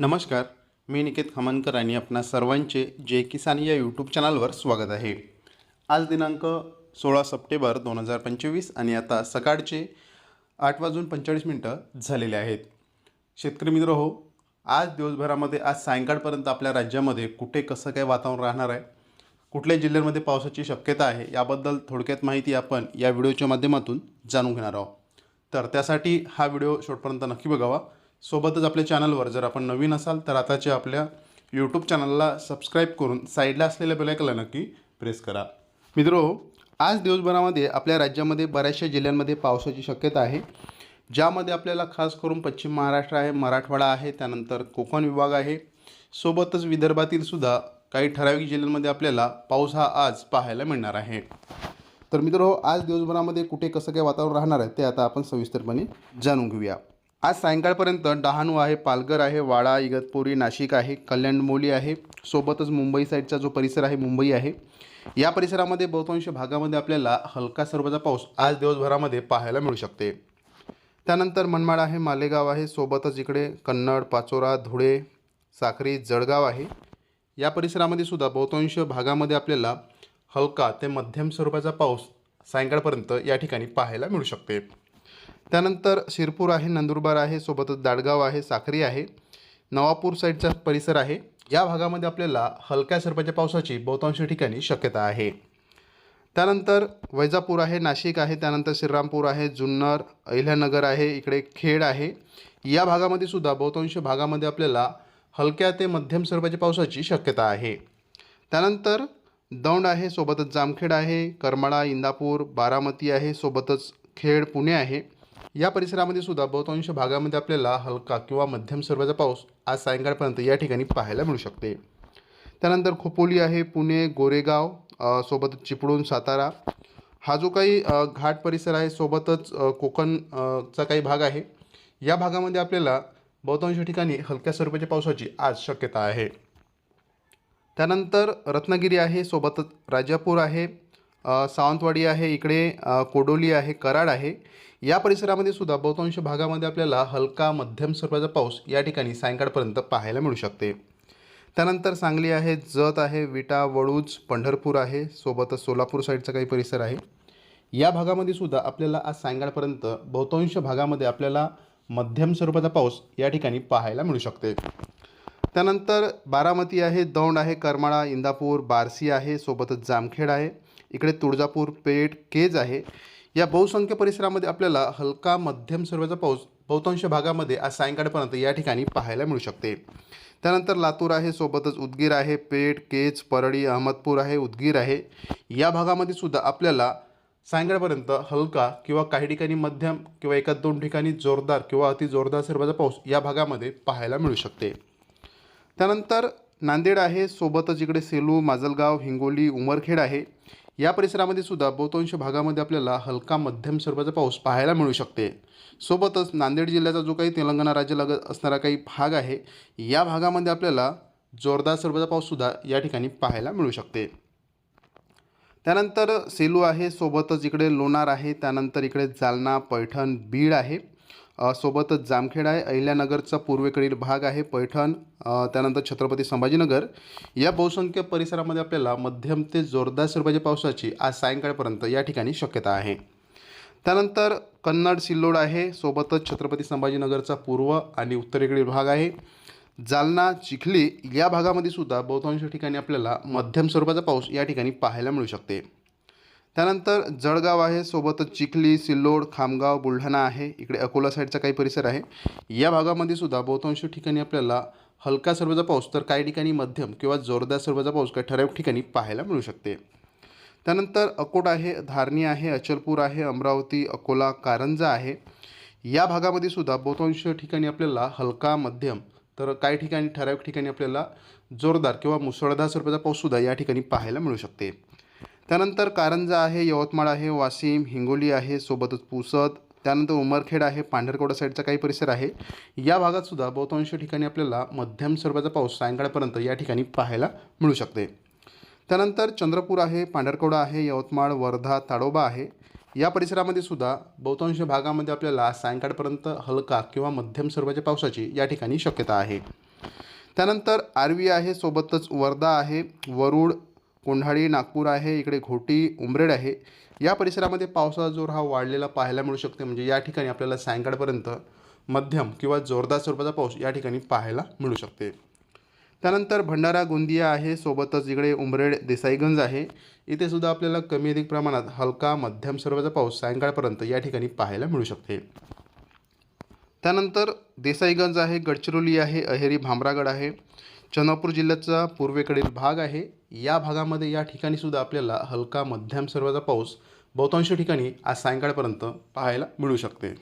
नमस्कार मी निकेत खमनकर आणि आपणा सर्वांचे जे किसान या यूट्यूब चॅनलवर स्वागत आहे. आज दिनांक सोळा सप्टेंबर दोन हजार पंचवीस आणि आता सकाळचे आठ वाजून पंचेचाळीस मिनटं झालेले आहेत. शेतकरी मित्र हो आज दिवसभरामध्ये आज सायंकाळपर्यंत आपल्या राज्यामध्ये कुठे कसं काय वातावरण राहणार आहे कुठल्या जिल्ह्यांमध्ये पावसाची शक्यता आहे याबद्दल थोडक्यात माहिती आपण या व्हिडिओच्या माध्यमातून जाणून घेणार आहोत. तर त्यासाठी हा व्हिडिओ शेवटपर्यंत नक्की बघावा. सोबतच आपल्या चॅनलवर जर आपण नवीन असाल तर आताच्या आपल्या यूट्यूब चॅनलला सबस्क्राईब करून साईडला असलेल्या बेलायकला नक्की प्रेस करा. मित्रो आज दिवसभरामध्ये आपल्या राज्यामध्ये बऱ्याचशा जिल्ह्यांमध्ये पावसाची शक्यता आहे. ज्यामध्ये आपल्याला खास करून पश्चिम महाराष्ट्र आहे मराठवाडा आहे त्यानंतर कोकण विभाग आहे. सोबतच विदर्भातील सुद्धा काही ठराविक जिल्ह्यांमध्ये आपल्याला पाऊस हा आज पाहायला मिळणार आहे. तर मित्र आज दिवसभरामध्ये कुठे कसं काय वातावरण राहणार आहे ते आता आपण सविस्तरपणे जाणून घेऊया. आज सायंकाळपर्यंत डहाणू आहे पालघर आहे वाडा इगतपुरी नाशिक आहे कल्याणमोली आहे सोबतच मुंबई साईडचा जो परिसर आहे मुंबई आहे. या परिसरामध्ये बहुतांश भागामध्ये आपल्याला हलका स्वरूपाचा पाऊस आज दिवसभरामध्ये पाहायला मिळू शकते. त्यानंतर मनमाड आहे मालेगाव आहे सोबतच इकडे कन्नड पाचोरा धुळे साखरी जळगाव आहे. या परिसरामध्ये सुद्धा बहुतांश भागामध्ये आपल्याला हलका ते मध्यम स्वरूपाचा पाऊस सायंकाळपर्यंत या ठिकाणी पाहायला मिळू शकते. त्यानंतर शिरपूर आहे नंदुरबार आहे सोबतच दाडगाव आहे साखरी आहे नवापूर साईडचा परिसर आहे. या भागामध्ये आपल्याला हलक्या स्वरूपाच्या पावसाची बहुतांश ठिकाणी शक्यता आहे. त्यानंतर वैजापूर आहे नाशिक आहे त्यानंतर श्रीरामपूर आहे जुन्नर अहिल्यानगर आहे इकडे खेड आहे. या भागामध्ये सुद्धा बहुतांश भागामध्ये आपल्याला हलक्या ते मध्यम स्वरूपाच्या पावसाची शक्यता आहे. त्यानंतर दौंड आहे सोबतच जामखेड आहे करमाळा इंदापूर बारामती आहे सोबतच खेड पुणे आहे. या परिसरामध्ये सुद्धा बहुतांश भागामध्ये आपल्याला हलका किंवा मध्यम स्वरूपाचा पाऊस आज सायंकाळपर्यंत या ठिकाणी पाहायला मिळू शकते. त्यानंतर खोपोली आहे पुणे गोरेगाव सोबत सोबतच चिपळूण सातारा. हा जो काही घाट परिसर आहे सोबतच कोकणचा कोकण चा काही भाग आहे या भागामध्ये आपल्याला बहुतांश ठिकाणी हलक्या स्वरूपाच्या पावसाची आज शक्यता आहे. त्यानंतर रत्नागिरी आहे सोबतच राजापूर आहे सावंतवाडी आहे इकडे कोडोली आहे कराड आहे. या परिसरामध्ये सुद्धा बहुतांश भागामध्ये आपल्याला हलका मध्यम स्वरूपाचा पाऊस या ठिकाणी सायंकाळपर्यंत पाहायला मिळू शकते. त्यानंतर सांगली आहे जत आहे विटा वळूज पंढरपूर आहे सोबतच सोलापूर साईडचा काही परिसर आहे. या भागामध्ये सुद्धा आपल्याला आज सायंकाळपर्यंत बहुतांश भागामध्ये आपल्याला मध्यम स्वरूपाचा पाऊस या ठिकाणी पाहायला मिळू शकते. त्यानंतर बारामती आहे दौंड आहे करमाळा इंदापूर बारसी आहे सोबतच जामखेड आहे. इकडे तुळजापूर पेठ केज आहे. या बहुसंख्य परिसरामध्ये आपल्याला हलका मध्यम स्वरूपाचा पाऊस बहुतांश भागामध्ये आज सायंकाळपर्यंत या ठिकाणी पाहायला मिळू शकते. त्यानंतर लातूर आहे सोबतच उदगीर आहे पेठ केज परळी अहमदपूर आहे उदगीर आहे. या भागामध्ये सुद्धा आपल्याला सायंकाळपर्यंत हलका किंवा काही ठिकाणी मध्यम किंवा एका दोन ठिकाणी जोरदार किंवा अति जोरदार स्वरूपाचा पाऊस या भागामध्ये पाहायला मिळू शकते. त्यानंतर नांदेड आहे सोबतच इकडे सेलू माजलगाव हिंगोली उमरखेड आहे. या परिसरामध्ये सुद्धा बहुतांश भागामध्ये आपल्याला हलका मध्यम स्वरूपाचा पाऊस पाहायला मिळू शकते. सोबतच नांदेड जिल्ह्याचा जो काही तेलंगणा राज्यालगत असणारा काही भाग आहे या भागामध्ये आपल्याला जोरदार स्वरूपाचा पाऊससुद्धा या ठिकाणी पाहायला मिळू शकते. त्यानंतर सेलू आहे सोबतच इकडे लोणार आहे त्यानंतर इकडे जालना पैठण बीड आहे. सोबतच जामखेड आहे. अहिल्यानगरचा पूर्वेकडील भाग आहे पैठण त्यानंतर छत्रपती संभाजीनगर. या बहुसंख्य परिसरामध्ये आपल्याला मध्यम ते जोरदार स्वरूपाच्या पावसाची आज सायंकाळपर्यंत या ठिकाणी शक्यता आहे. त्यानंतर कन्नड सिल्लोड आहे. सोबतच छत्रपती संभाजीनगरचा पूर्व आणि उत्तरेकडील भाग आहे. जालना चिखली या भागामध्ये सुद्धा बहुतांश ठिकाणी आपल्याला मध्यम स्वरूपाचा पाऊस या ठिकाणी पाहायला मिळू शकते. त्यानंतर जळगाव आहे सोबतच चिखली सिल्लोड खामगाव बुलढाणा आहे. इकडे अकोला साईडचा काही परिसर आहे. या भागामध्ये सुद्धा बहुतांश ठिकाणी आपल्याला हलका सर्वजा पाऊस तर काही ठिकाणी मध्यम किंवा जोरदार सर्वजा पाऊस काही ठराविक ठिकाणी पाहायला मिळू शकते. त्यानंतर अकोट आहे धारणी आहे अचलपूर आहे अमरावती अकोला कारंजा आहे. या भागामध्ये सुद्धा बहुतांश ठिकाणी आपल्याला हलका मध्यम तर काही ठिकाणी ठराविक ठिकाणी आपल्याला जोरदार किंवा मुसळधार स्वरूपाचा पाऊससुद्धा या ठिकाणी पाहायला मिळू शकते. त्यानंतर कारंजा आहे यवतमाळ आहे वाशिम हिंगोली आहे सोबतच पुसद त्यानंतर उमरखेड आहे पांढरकवडा साईडचा काही परिसर आहे. या भागातसुद्धा बहुतांश ठिकाणी आपल्याला मध्यम स्वरूपाचा पाऊस सायंकाळपर्यंत या ठिकाणी पाहायला मिळू शकते. त्यानंतर चंद्रपूर आहे पांढरकवडा आहे यवतमाळ वर्धा ताडोबा आहे. या परिसरामध्ये सुद्धा बहुतांश भागामध्ये आपल्याला सायंकाळपर्यंत हलका किंवा मध्यम स्वरूपाच्या पावसाची या ठिकाणी शक्यता आहे. त्यानंतर आर्वी आहे सोबतच वर्धा आहे वरुड कोंढाळी नागपूर आहे इकडे घोटी उमरेड आहे. या परिसरामध्ये पावसाचा जोर हा वाढलेला पाहायला मिळू शकते. म्हणजे या ठिकाणी आपल्याला सायंकाळपर्यंत मध्यम किंवा जोरदार स्वरूपाचा पाऊस या ठिकाणी पाहायला मिळू शकते. त्यानंतर भंडारा गोंदिया आहे. सोबतच इकडे उमरेड देसाईगंज आहे. इथे सुद्धा आपल्याला कमी अधिक प्रमाणात हलका मध्यम स्वरूपाचा पाऊस सायंकाळपर्यंत या ठिकाणी पाहायला मिळू शकते. त्यानंतर देसाईगंज आहे गडचिरोली आहे अहेरी भामरागड आहे. चंद्रपूर जिल्ह्याचा पूर्वेकडील भाग आहे. या भागामध्ये या ठिकाणी सुद्धा आपल्याला हलका मध्यम स्वरूपाचा पाऊस बहुतांश ठिकाणी आज सायंकाळपर्यंत पाहायला मिळू शकते.